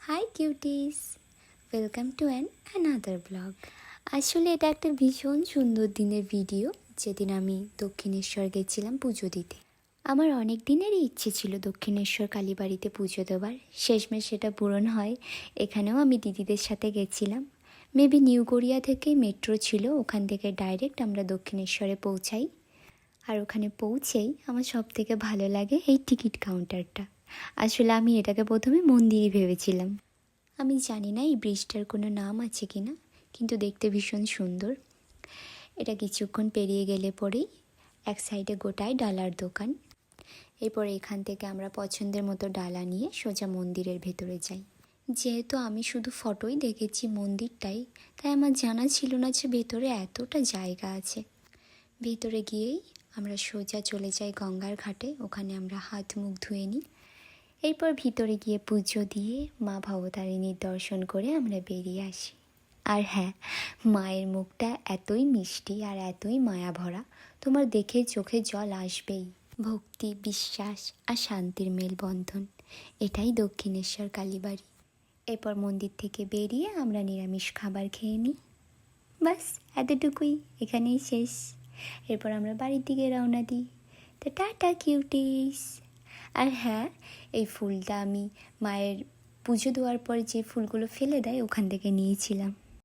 Hi cuties welcome to an another blog আসলে এটা একটা ভীষণ সুন্দর দিনের ভিডিও যেদিন আমি দক্ষিণেশ্বর গেছিলাম পুজো দিতে। আমার অনেক দিনেরই ইচ্ছে ছিল দক্ষিণেশ্বর কালীবাড়িতে পুজো দেওয়ার। শেষমেশ সেটা পূরণ হয়, এখানেও আমি দিদিদের সাথে গেছিলাম। মেবি নিউ গড়িয়া থেকেই মেট্রো ছিল, ওখান থেকে ডাইরেক্ট আমরা দক্ষিণেশ্বরে পৌঁছাই। আর ওখানে পৌঁছেই আমার সব থেকে ভালো লাগে এই টিকিট কাউন্টারটা আসলে আমি এটাকে প্রথমে মন্দিরই ভেবেছিলাম। আমি জানি না এই ব্রিজটার কোনো নাম আছে কি না কিন্তু দেখতে ভীষণ সুন্দর। এটা কিছুক্ষণ পেরিয়ে গেলে পরেই এক সাইডে গোটায় ডালার দোকান। এরপর এখান থেকে আমরা পছন্দের মতো ডালা নিয়ে সোজা মন্দিরের ভেতরে যাই। যেহেতু আমি শুধু ফটোই দেখেছি মন্দিরটাই, তাই আমার জানা ছিল না যে ভেতরে এতটা জায়গা আছে। ভেতরে গিয়েই আমরা সোজা চলে যাই গঙ্গার ঘাটে, ওখানে আমরা হাত মুখ ধুয়ে নিই। এরপর ভিতরে গিয়ে পুজো দিয়ে মা ভবতারিণীর দর্শন করে আমরা বেরিয়ে আসি। আর হ্যাঁ মায়ের মুখটা এতই মিষ্টি আর এতই মায়া ভরা তোমার দেখে চোখে জল আসবেই। ভক্তি, বিশ্বাস আর শান্তির মেলবন্ধন, এটাই দক্ষিণেশ্বর কালীবাড়ি। এরপর মন্দির থেকে বেরিয়ে আমরা নিরামিষ খাবার খেয়ে নিই। বাস, এতটুকুই, এখানেই শেষ। এরপর আমরা বাড়ির দিকে রওনা দিই। তো টাটা কিউটিস। আর হ্যাঁ এই ফুলটা আমি মায়ের পুজো দেওয়ার পর যে ফুলগুলো ফেলে দেয় ওখান থেকে নিয়েছিলাম।